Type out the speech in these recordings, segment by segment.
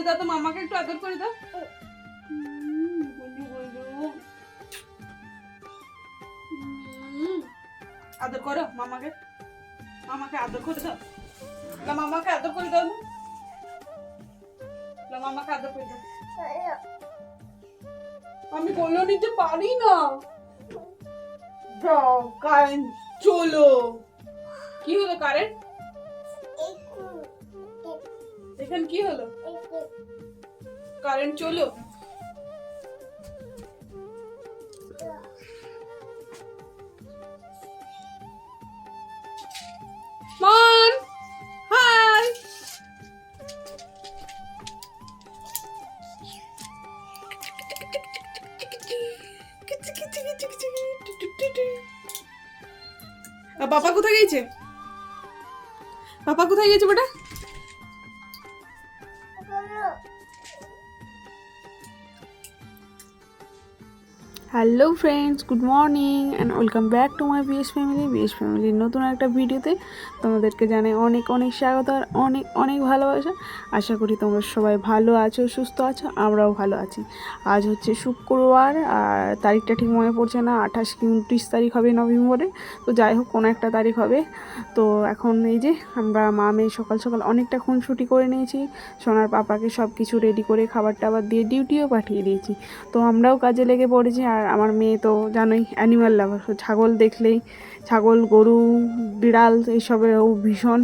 আরে দাও তো মামাকে একটু আদর করে দাও। আদর করো মামাকে। মামাকে আদর করে দাও। না মামাকে আদর করে দাও না। মামাকে আদর করে দাও। আমি বলল নিতে পারি না। দাও কারেন্ট চলো। কি হলো কারেন্ট? এখানে কি হলো? কারেন্ট চলো। বাবা কোথায় গেছে? বাবা কোথায় গেছে বেটা? Hello friends good morning and welcome back to my BS family BS ফ্যামিলির নতুন একটা ভিডিওতে তোমাদেরকে জানাই অনেক অনেক স্বাগত আর অনেক অনেক ভালোবাসা। আশা করি তোমরা সবাই ভালো আছো, সুস্থ আছো, আমরাও ভালো আছি। আজ হচ্ছে শুক্রবার আর তারিখটা ঠিক মনে পড়ছে না, আঠাশ কি উনত্রিশ তারিখ হবে নভেম্বরে। তো যাই হোক, কোনো একটা তারিখ হবে। তো এখন এই যে আমরা মা মেয়ে সকাল সকাল অনেকটা খুনসুটি করে নিয়েছি। সোনার পাপাকে সব কিছু রেডি করে খাবার টাবার দিয়ে ডিউটিও পাঠিয়ে দিয়েছি। তো আমরাও কাজে লেগে পড়েছি আর আমার মেয়ে তো জানোই অ্যানিমাল লাভার ছাগল দেখলেই ছাগল, গরু, বিড়াল এইসবেরও ও ভীষণ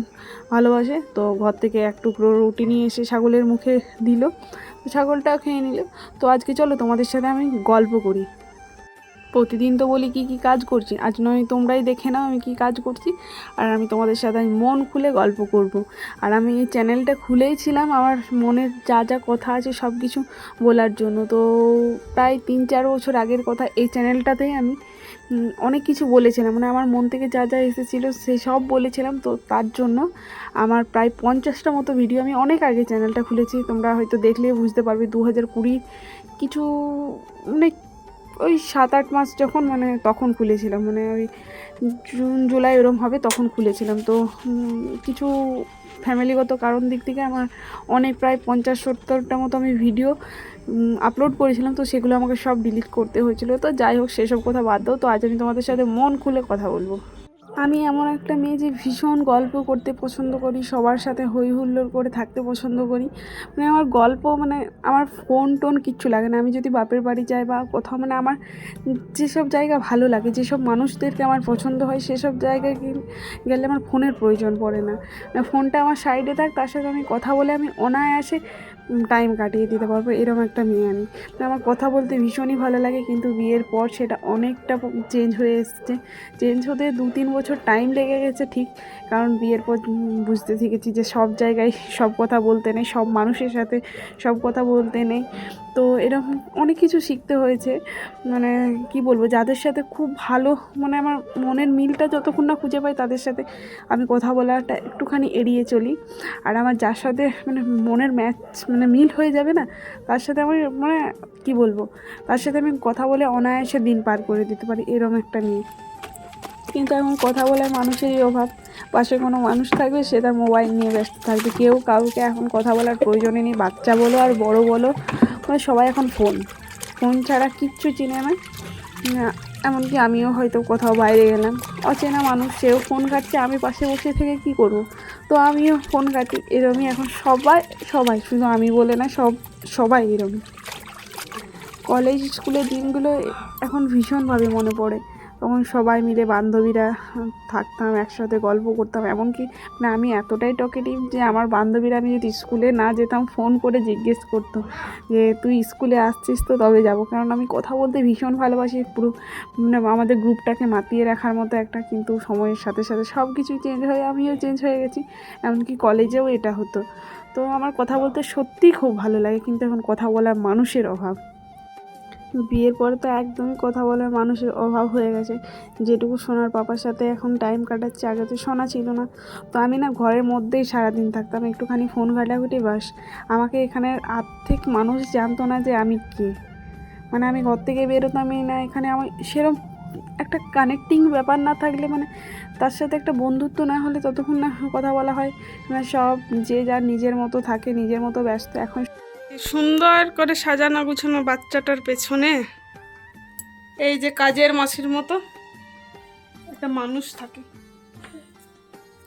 ভালোবাসে। তো ঘর থেকে এক টুকরো রুটি নিয়ে এসে ছাগলের মুখে দিল ছাগলটা খেয়ে নিল। তো আজকে চলো তোমাদের সাথে আমি গল্প করি। প্রতিদিন তো বলি কি কি কাজ করছি। আজ নয় তোমরাই দেখে নাও আমি কি কাজ করছি। আর আমি তোমাদের সাথে আমি মন খুলে গল্প করব। আর আমি এই চ্যানেলটা খুলেইছিলাম আমার মনের যা যা কথা আছে সব কিছু বলার জন্য। তো প্রায় তিন চার বছর আগের কথা এই চ্যানেলটাতেই আমি অনেক কিছু বলেছিলাম। মানে আমার মন থেকে যা যা এসেছিল সে সব বলেছিলাম। তো তার জন্য আমার প্রায় পঞ্চাশটা মতো ভিডিও আমি অনেক আগে চ্যানেলটা খুলেছি। তোমরা হয়তো দেখলে বুঝতে পারবে দু হাজার কুড়ি কিছু মানে ওই সাত আট মাস যখন মানে তখন খুলেছিলাম মানে ওই জুন, জুলাই এরম হবে তখন খুলেছিলাম। তো কিছু ফ্যামিলিগত কারণ দিক থেকে আমার অনেক প্রায় পঞ্চাশ, সত্তরটা মতো আমি ভিডিও আপলোড করেছিলাম। তো সেগুলো আমাকে সব ডিলিট করতে হয়েছিল। তো যাই হোক, সেসব কথা বাদ দাও। তো আজ আমি তোমাদের সাথে মন খুলে কথা বলব। আমি এমন একটা মেয়ে যে ভীষণ গল্প করতে পছন্দ করি, সবার সাথে হই হুল্লোড় করে থাকতে পছন্দ করি। মানে আমার গল্প মানে আমার ফোন টোন কিচ্ছু লাগে না। আমি যদি বাপের বাড়ি যাই বা কোথাও মানে আমার যেসব জায়গা ভালো লাগে, যেসব মানুষদেরকে আমার পছন্দ হয়, সেসব জায়গায় গেলে- আমার ফোনের প্রয়োজন পড়ে না। মানে ফোনটা আমার সাইডে থাক, তার সাথে আমি কথা বলে আমি অনায়াসে টাইম কাটিয়ে দিতে পারব এরকম একটা মেয়ে আমি। আমার কথা বলতে ভীষণই ভালো লাগে, কিন্তু বিয়ের পর সেটা অনেকটা চেঞ্জ হয়ে এসছে। চেঞ্জ হতে দু তিন বছর টাইম লেগে গেছে ঠিক, কারণ বিয়ের পর বুঝতে শিখেছি যে সব জায়গায় সব কথা বলতে নেই, সব মানুষের সাথে সব কথা বলতে নেই। তো এরকম অনেক কিছু শিখতে হয়েছে মানে কি বলব, যাদের সাথে খুব ভালো মানে আমার মনের মিলটা যতক্ষণ না খুঁজে পাই, তাদের সাথে আমি কথা বলাটা একটুখানি এড়িয়ে চলি। আর আমার যার সাথে মানে মনের ম্যাচ মানে মিল হয়ে যাবে না? তার সাথে আমি মানে কি বলব? তার সাথে আমি কথা বলে অনায়াসে দিন পার করে দিতে পারি এরকম একটা নিয়ে কিন্তু এখন কথা বলার মানুষেরই অভাব পাশে কোনো মানুষ থাকবে সে তার মোবাইল নিয়ে ব্যস্ত থাকবে। কেউ কাউকে এখন কথা বলার প্রয়োজনই নেই বাচ্চা বলো আর বড় বলো মানে সবাই এখন ফোন ফোন ছাড়া কিচ্ছু চিনে না, এমনকি আমিও হয়তো কোথাও বাইরে গেলাম। অচেনা মানুষ সেও ফোন কাটছে আমি পাশে বসে থেকে কি করব? তো আমিও ফোন কাটি এরমই এখন সবাই সবাই, শুধু আমি বলে না, সব, সবাই এরমই। কলেজ স্কুলের দিনগুলো এখন ভীষণভাবে মনে পড়ে। তখন সবাই মিলে বান্ধবীরা থাকতাম, একসাথে গল্প করতাম। এমনকি মানে আমি এতটাই টকেটিভ যে আমার বান্ধবীরা আমি যদি স্কুলে না যেতাম ফোন করে জিজ্ঞেস করতো যে, তুই স্কুলে আসছিস তো, তবে যাব? কারণ আমি কথা বলতে ভীষণ ভালোবাসি পুরো মানে আমাদের গ্রুপটাকে মাতিয়ে রাখার মতো একটা কিন্তু সময়ের সাথে সাথে সব কিছুই চেঞ্জ হয়ে, আমিও চেঞ্জ হয়ে গেছি। এমনকি কলেজেও এটা হতো। তো আমার কথা বলতে সত্যিই খুব ভালো লাগে, কিন্তু এখন কথা বলার মানুষের অভাব। বিয়ের পরে তো একদমই কথা বলার মানুষের অভাব হয়ে গেছে। যেটুকু সোনার পাপার সাথে এখন টাইম কাটাচ্ছে, আগে তো সোনা ছিল না। তো আমি না ঘরের মধ্যেই সারাদিন থাকতাম, একটুখানি ফোন ঘাটাঘুটি বাস। আমাকে এখানে আর্থিক মানুষ জানতো না যে আমি কে। মানে আমি ঘর থেকে বেরোতামই না, এখানে আমার সেরকম একটা কানেক্টিং ব্যাপার না থাকলে মানে তার সাথে একটা বন্ধুত্ব না হলে ততক্ষণ না কথা বলা হয়। মানে সব যে যার নিজের মতো থাকে, নিজের মতো ব্যস্ত। এখন সুন্দর করে সাজানো গুছানো বাচ্চাটার পেছনে এই যে কাজের মাসির মতো একটা মানুষ থাকে।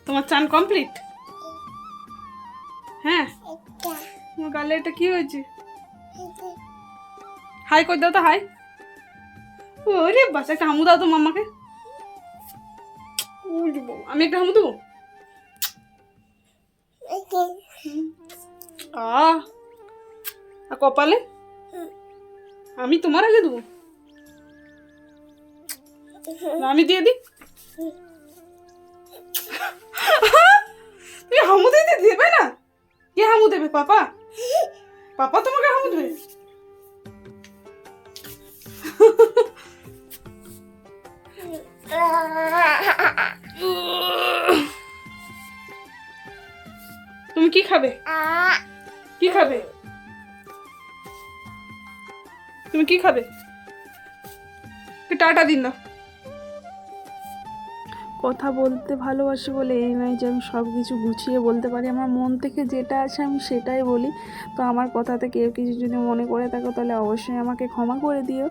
তোমার চান কমপ্লিট? হ্যাঁ? তোমার গালে এটা কি হয়েছে? হাই কই দাও তো হাই। ওরে বাচ্চা একটা হামু দাও তো মামাকে। আমি একটা হামু দেবো? আহ। আর কপালে? আমি তোমার আগে দেবো। আমি দিয়ে দিই। তুমি হামু দিতে দেবে না? কে হামু দেবে, পাপা? পাপা তোমাকে হামু দেবে। তুমি কি খাবে? কি খাবে? তুমি কি খাবে? টাটা দিন না। কথা বলতে ভালোবাসি বলে এই নয় যে আমি সব কিছু গুছিয়ে বলতে পারি। আমার মন থেকে যেটা আছে আমি সেটাই বলি। তো আমার কথাতে কেউ কিছু যদি মনে করে থাকো, তাহলে অবশ্যই আমাকে ক্ষমা করে দিও।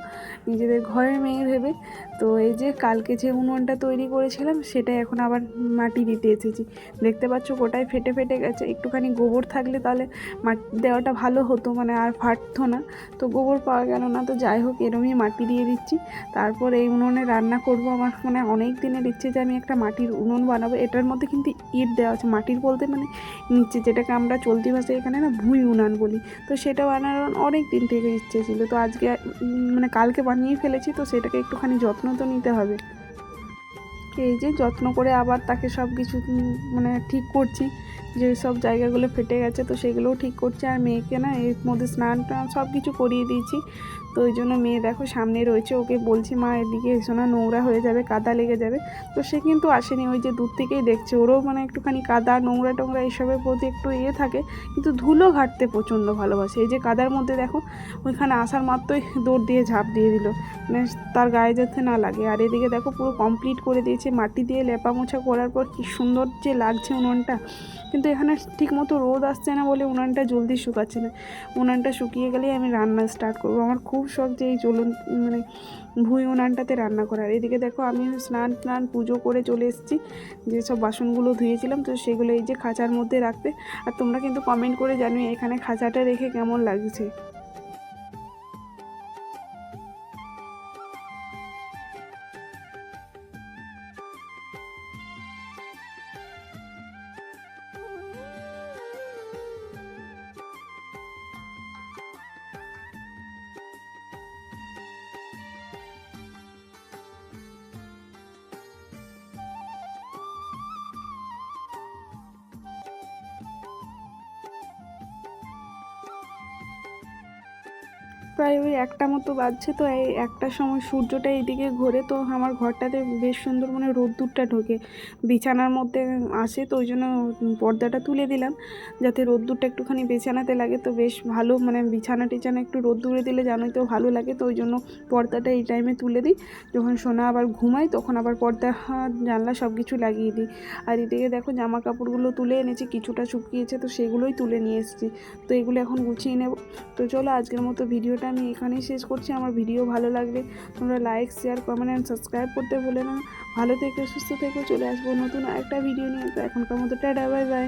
নিজেদের ঘরের মেয়ে ভেবে তো এই যে কালকে যে উনুনটা তৈরি করেছিলাম, সেটাই এখন আবার মাটি দিতে এসেছি। দেখতে পাচ্ছ গোটায় ফেটে ফেটে গেছে। একটুখানি গোবর থাকলে তাহলে মাটি দেওয়াটা ভালো হতো মানে আর ফাটতো না। তো গোবর পাওয়া গেল না, তো যাই হোক, এরমই মাটি দিয়ে দিচ্ছি। তারপর এই উনুনে রান্না করব আমার মানে অনেক দিনের ইচ্ছে যে আমি একটা মাটির উনুন বানাবো। এটার মধ্যে কিন্তু ইট দেওয়া আছে। মাটির বলতে মানে নিচে যেটাকে আমরা চলতি ভাষায় এখানে না ভুঁই উনান বলি। তো সেটা বানানোর অনেক দিন থেকে ইচ্ছে ছিল। তো আজকে মানে কালকে বানিয়ে ফেলেছি, তো সেটাকে একটুখানি যত্ন তো নিতে হবে। এই যে যত্ন করে আবার তাকে সব কিছু মানে ঠিক করছি। যে সব জায়গাগুলো ফেটে গেছে তো সেগুলোও ঠিক করছে। আর মেয়েকে না এর মধ্যে স্নান টান সব কিছু করিয়ে দিয়েছি। তো ওই জন্য মেয়ে দেখো সামনে রয়েছে, ওকে বলছি, মা, এদিকে এসো না, নোংরা হয়ে যাবে, কাদা লেগে যাবে। তো সে কিন্তু আসেনি, ওই যে দূর থেকেই দেখছে। ওরও মানে একটুখানি কাদা, নোংরা টোংরা এসবের প্রতি একটু ইয়ে থাকে, কিন্তু ধুলো ঘাটতে প্রচণ্ড ভালোবাসে। এই যে কাদার মধ্যে দেখো, ওইখানে আসার মাত্রই দৌড় দিয়ে ঝাঁপ দিয়ে দিল। মানে তার গায়ে যাতে না লাগে। আর এদিকে দেখো পুরো কমপ্লিট করে দিয়েছে মাটি দিয়ে লেপা মোছা করার পর কি সুন্দর যে লাগছে উনুনটা। কিন্তু এখানে ঠিক মতো রোদ আসছে না বলে উনানটা জলদি শুকাচ্ছে না। উনানটা শুকিয়ে গেলেই আমি রান্না স্টার্ট করব। আমার খুব শখ যে এই চলুন মানে ভুঁই উনানটাতে রান্না করার। এদিকে দেখো আমি স্নান স্নান পুজো করে চলে এসেছি। যেসব বাসনগুলো ধুয়েছিলাম, তো সেগুলো এই যে খাঁচার মধ্যে রাখতে। আর তোমরা কিন্তু কমেন্ট করে জানিও এখানে খাঁচাটা রেখে কেমন লাগছে। প্রায় ওই একটা মতো বাজছে, তো এই একটার সময় সূর্যটা এইদিকে ঘোরে, তো আমার ঘরটাতে বেশ সুন্দর মানে রোদ্দুরটা ঢোকে। বিছানার মধ্যে আসে, তো ওই জন্য পর্দাটা তুলে দিলাম, যাতে রোদ্দুরটা একটুখানি বিছানাতে লাগে, তো বেশ ভালো মানে বিছানা টিছানা একটু রোদ্দুরে দিলে জানোই তো ভালো লাগে, তো ওই জন্য পর্দাটা এই টাইমে তুলে দিই। যখন সোনা আবার ঘুমায়, তখন আবার পর্দা জানলা সব কিছু লাগিয়ে দিই। আর এদিকে দেখো জামা কাপড়গুলো তুলে এনেছি, কিছুটা শুকিয়েছে, তো সেগুলোই তুলে নিয়ে এসেছি, তো এগুলো এখন গুছিয়ে নেব। তো চলো আজকের মতো ভিডিওটা আমি এখানেই শেষ করছি। আমার ভিডিও ভালো লাগলে তোমরা like share comment and subscribe করতে ভুলে না। ভালো থেকে, সুস্থ থেকে, চলে আসব নতুন একটা ভিডিও নিয়ে। তো এখনকার মতো টাটা বাই বাই